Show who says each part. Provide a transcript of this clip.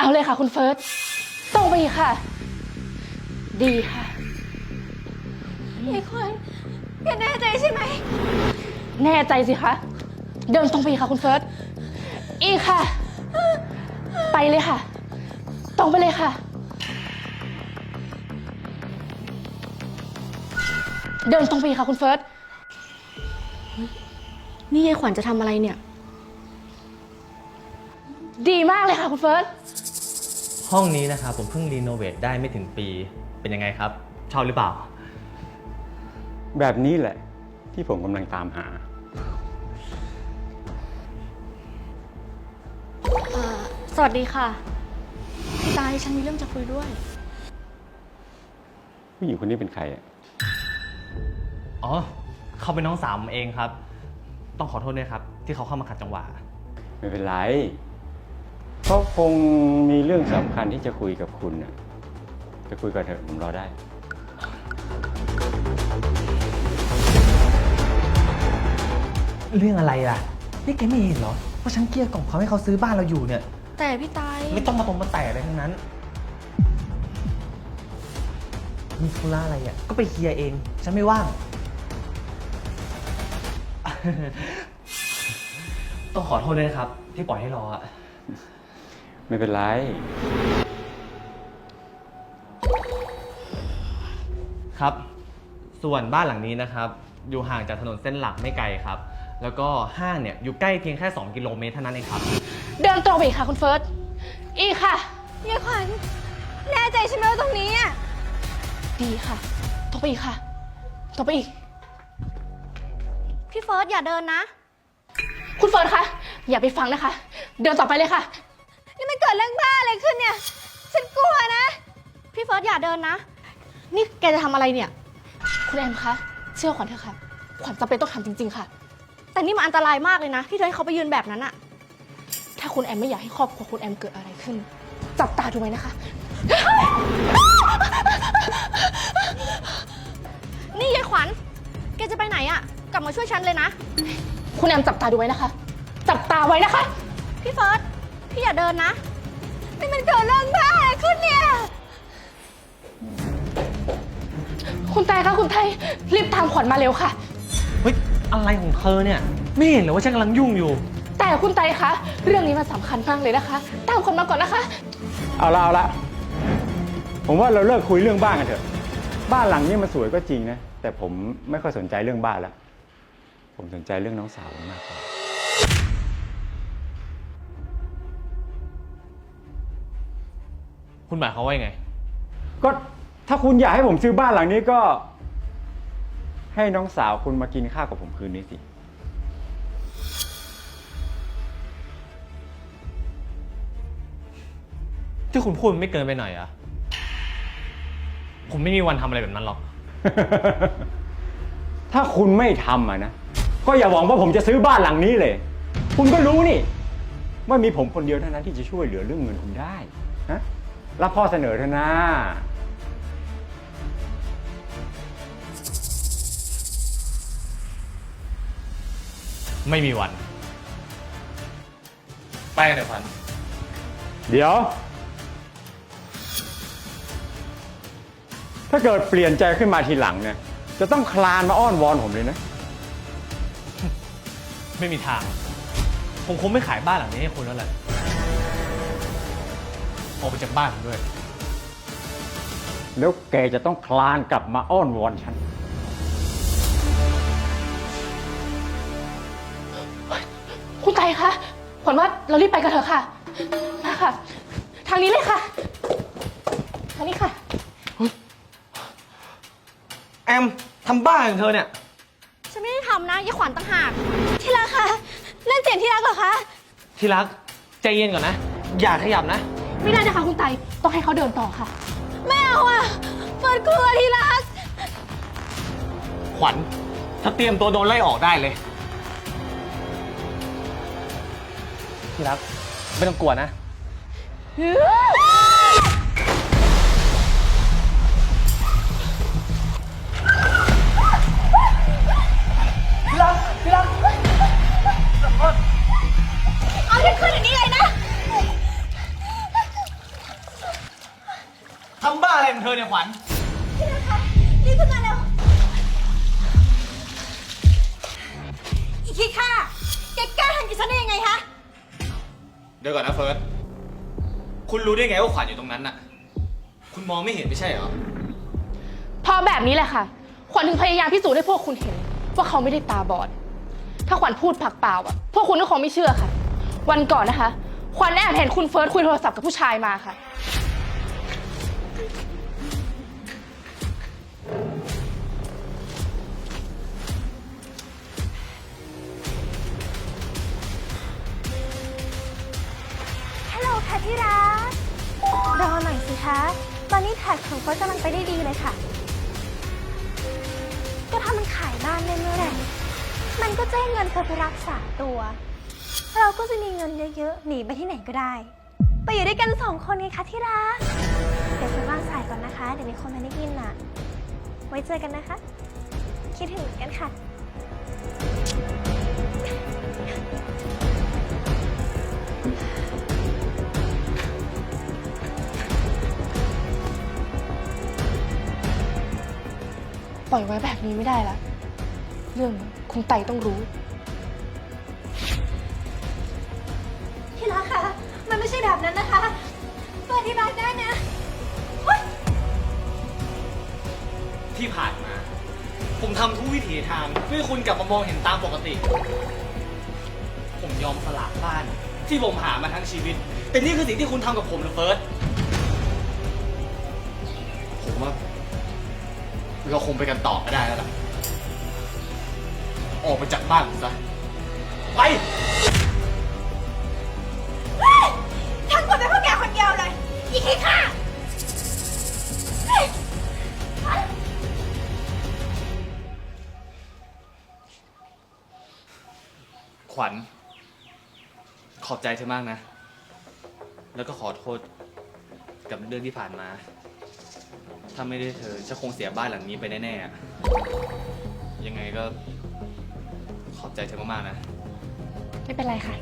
Speaker 1: เอาเลยค่ะ คุณเฟิร์สตรงไปอีกค่ะ ดีค่ะ
Speaker 2: ไอ้ควันแกแน่ใจใช่ไหม
Speaker 1: แน่ใจสิคะ เดินตรงไปอีกค่ะ คุณเฟิร์สอีกค่ะ ไปเลยค่ะ ตรงไปเลยค่ะ เดินตรงไปอีกค่ะ คุณเฟิร์ส
Speaker 2: นี่ยายขวัญจะทำอะไรเนี่ย
Speaker 1: ดีมากเลยค่ะ คุณเฟิร์ส
Speaker 3: ห้องนี้นะครับผมเพิ่งรีโนเวทได้ไม่ถึงปี เป็นยังไงครับ ชอบหรือเปล่า
Speaker 4: แบบนี้แหละ ที่ผมกำลังตามหา
Speaker 2: เอ่อสวัสดีค่ะ พี่ตายฉันมีเรื่องจะคุยด้วย
Speaker 4: ผู้หญิงคนนี้เป็นใครอะ
Speaker 3: อ๋อ เขาเป็นน้องสาวผมเองครับ ต้องขอโทษด้วยครับ ที่เขาเข้ามาขัดจังหวะ
Speaker 4: ไม่เป็นไร เขาคงมีเรื่องสำคัญที่จะคุยกับคุณน่ะจะคุยกันเถอะผมรอได้
Speaker 3: เรื่องอะไรล่ะ นี่แกไม่เห็นเหรอว่าฉันเกลี้ยกล่อมเขาให้เขาซื้อบ้านเราอยู่เนี่ย
Speaker 2: แต่พี่ตาย
Speaker 3: ไม่ต้องมาตรงมาแต่อะไรทั้งนั้น มีธุระอะไรอะ ก็ไปเคลียร์เอง ฉันไม่ว่าง ต้องขอโทษด้วยนะครับ ที่ปล่อยให้รออะ
Speaker 4: ไม่เป็นไร
Speaker 3: ครับ ส่วนบ้านหลังนี้นะครับ อยู่ห่างจากถนนเส้นหลักไม่ไกลครับ แล้วก็ห้างเนี่ยอยู่ใกล้เพียงแค่ 2 กิโลเมตรเท่านั้นเองครับ
Speaker 1: เดินตรงไปอีกค่ะคุณเฟิร์ส อีกค่ะ
Speaker 2: ยายขวัญแน่ใจใช่ไหมว่าตรงนี้อะ
Speaker 1: ดีค่ะ ตรงไปอีกค่ะ ตรงไปอีก
Speaker 2: พี่เฟิร์สอย่าเดินนะ
Speaker 1: คุณเฟิร์สคะ อย่าไปฟังนะคะ เดินต่อไปเลยค่ะ
Speaker 2: นี่มันเกิดเรื่องบ้าอะไรขึ้นเนี่ย ฉันกลัวนะ พี่เฟิร์สอย่าเดินนะ นี่แกจะทำอะไรเนี่ย
Speaker 1: คุณแอมคะ เชื่อขวัญเถอะค่ะ ขวัญจำเป็นต้องทำจริง ๆ ค่ะ
Speaker 2: แต่นี่มันอันตรายมากเลยนะ ที่เธอให้เขาไปยืนแบบนั้นอะ
Speaker 1: ถ้าคุณแอมไม่อยากให้ครอบครัวคุณแอมเกิดอะไรขึ้น จับตาดูไว้นะคะ
Speaker 2: นี่ยายขวัญ แกจะไปไหนอะกลับมาช่วยฉันเลยนะ
Speaker 1: คุณแอมจับตาดูไว้นะคะ จับตาไว้นะคะ
Speaker 2: พี่เฟิร์ส พี่อย่าเดินนะ นี่มันเกิดเรื่องบ้าอะไรขึ้นเนี่ย
Speaker 1: คุณไตคะคุณไตรีบตามขวัญมาเร็วค่ะ
Speaker 3: เฮ้ย อะไรของเธอเนี่ย ไม่เห็นเหรอว่าฉันกำลังยุ่งอยู่
Speaker 1: แต่คุณไตคะเรื่องนี้มันสำคัญมากเลยนะคะ ตามขวัญมาก่อนนะคะ
Speaker 4: เอาละเอาละผมว่าเราเลิกคุยเรื่องบ้านกันเถอะ บ้านหลังนี้มันสวยก็จริงนะ แต่ผมไม่ค่อยสนใจเรื่องบ้านแล้ว ผมสนใจเรื่องน้องสาวผมมากกว่า
Speaker 3: คุณหมายความว่ายังไง
Speaker 4: ก็ถ้าคุณอยากให้ผมซื้อบ้านหลังนี้ก็ ให้น้องสาวคุณมากินข้าวกับผมคืนนี้สิ
Speaker 3: ที่คุณพูดมันไม่เกินไปหน่อยเหรอะผมไม่มีวันทำอะไรแบบนั้นหรอก
Speaker 4: ถ้าคุณไม่ทำอะนะ ก็อย่าหวังว่าผมจะซื้อบ้านหลังนี้เลย คุณก็รู้นี่ว่ามีผมคนเดียวเท่านั้นที่จะช่วยเหลือเรื่องเงินคุณได้ฮะ รับข้อเสนอเถอะนะ
Speaker 3: ไม่มีวัน ไปกันเดี๋ยวพัน
Speaker 4: เดี๋ยว ถ้าเกิดเปลี่ยนใจขึ้นมาทีหลังเนี่ย จะต้องคลานมาอ้อนวอนผมเลยนะ
Speaker 3: ไม่มีทาง ผมคงไม่ขายบ้านหลังนี้ให้คุณแล้วแหละ ออกไปจากบ้านผมด้วย
Speaker 4: แล้วแกจะต้องคลานกลับมาอ้อนวอนฉัน
Speaker 1: คุณไตคะขวัญว่าเรารีบไปกันเถอะค่ะ มาค่ะ ทางนี้เลยค่ะ ทางนี้ค่ะ
Speaker 3: แอมทำบ้าของเธอเนี่ย
Speaker 2: ฉันไม่ได้ทำนะยายขวัญต่างหาก ที่รักคะเล่นเสียงที่รักเหรอคะ
Speaker 3: ที่รักใจเย็นก่อนนะ อย่าขยับนะ
Speaker 1: ไม่ได้นะคะคุณไตต้องให้เขาเดินต่อค่ะ
Speaker 2: ไม่เอาอะเฟิร์สกลัวที่รัก
Speaker 3: ขวัญถ้าเตรียมตัวโดนไล่ออกได้เลยที่รักไม่ต้องกลัวนะ
Speaker 2: เอาฉันขึ้นอย่างนี้เลยนะ
Speaker 3: ของเธอเนี่ยขวัญ
Speaker 2: รีบขึ้นมาเร็วอีกทีค่ะแกกล้าทำกับฉันได้ยังไงคะ
Speaker 3: เดี๋ยวก่อนนะเฟิร์ส คุณรู้ได้ไงว่าขวัญอยู่ตรงนั้นน่ะ คุณมองไม่เห็นไม่ใช่เหรอ
Speaker 1: เพราะแบบนี้แหละค่ะ ขวัญถึงพยายามพิสูจน์ให้พวกคุณเห็น ว่าเขาไม่ได้ตาบอด ถ้าขวัญพูดผักเปล่าอะพวกคุณก็คงไม่เชื่อค่ะ วันก่อนนะคะ ขวัญแอบเห็นคุณเฟิร์สคุยโทรศัพท์กับผู้ชายมาค่ะ
Speaker 2: ค่ะที่รัก รอหน่อยสิคะตอนนี้แท็กของเฟิร์สกำลังไปได้ดีเลยค่ะ ก็ถ้ามันขายบ้านได้เมื่อไหร่ มันก็จะให้เงินเธอไปรักษาตัว เราก็จะมีเงินเยอะๆ หนีไปที่ไหนก็ได้ ไปอยู่ด้วยกันสองคนไงคะที่รัก เดี๋ยวฉันวางสายก่อนนะคะ เดี๋ยวมีคนมาได้ยินน่ะ ไว้เจอกันนะคะ คิดถึงเหมือนกันค่ะ
Speaker 1: ปล่อยไว้แบบนี้ไม่ได้ละ เรื่องนี้คุณไต่ต้องรู้
Speaker 2: ที่รักคะมันไม่ใช่แบบนั้นนะคะเปิดที่รักได้นะโอ๊ย
Speaker 3: ที่ผ่านมา ผมทำทุกวิถีทางเพื่อให้คุณกลับมามองเห็นตามปกติ ผมยอมสละบ้าน ที่ผมหามาทั้งชีวิต แต่นี่คือสิ่งที่คุณทำกับผมนะเฟิร์สผมว่า เราคงไปกันต่อไม่ได้แล้วล่ะ ออกไปจากบ้านผมซะ ไป
Speaker 2: ทั้งหมดเป็นเพราะแกคนเดียวเลย อีกทีค่ะเฮ้ย
Speaker 3: ขวัญ ขอบใจเธอมากนะ แล้วก็ขอโทษกับเรื่องที่ผ่านมา ถ้าไม่ได้เธอฉันคงเสียบ้านหลังนี้ไปแน่ๆอะยังไงก็ขอบใจเธอมากๆนะ
Speaker 1: ไม่เป็นไรค่ะ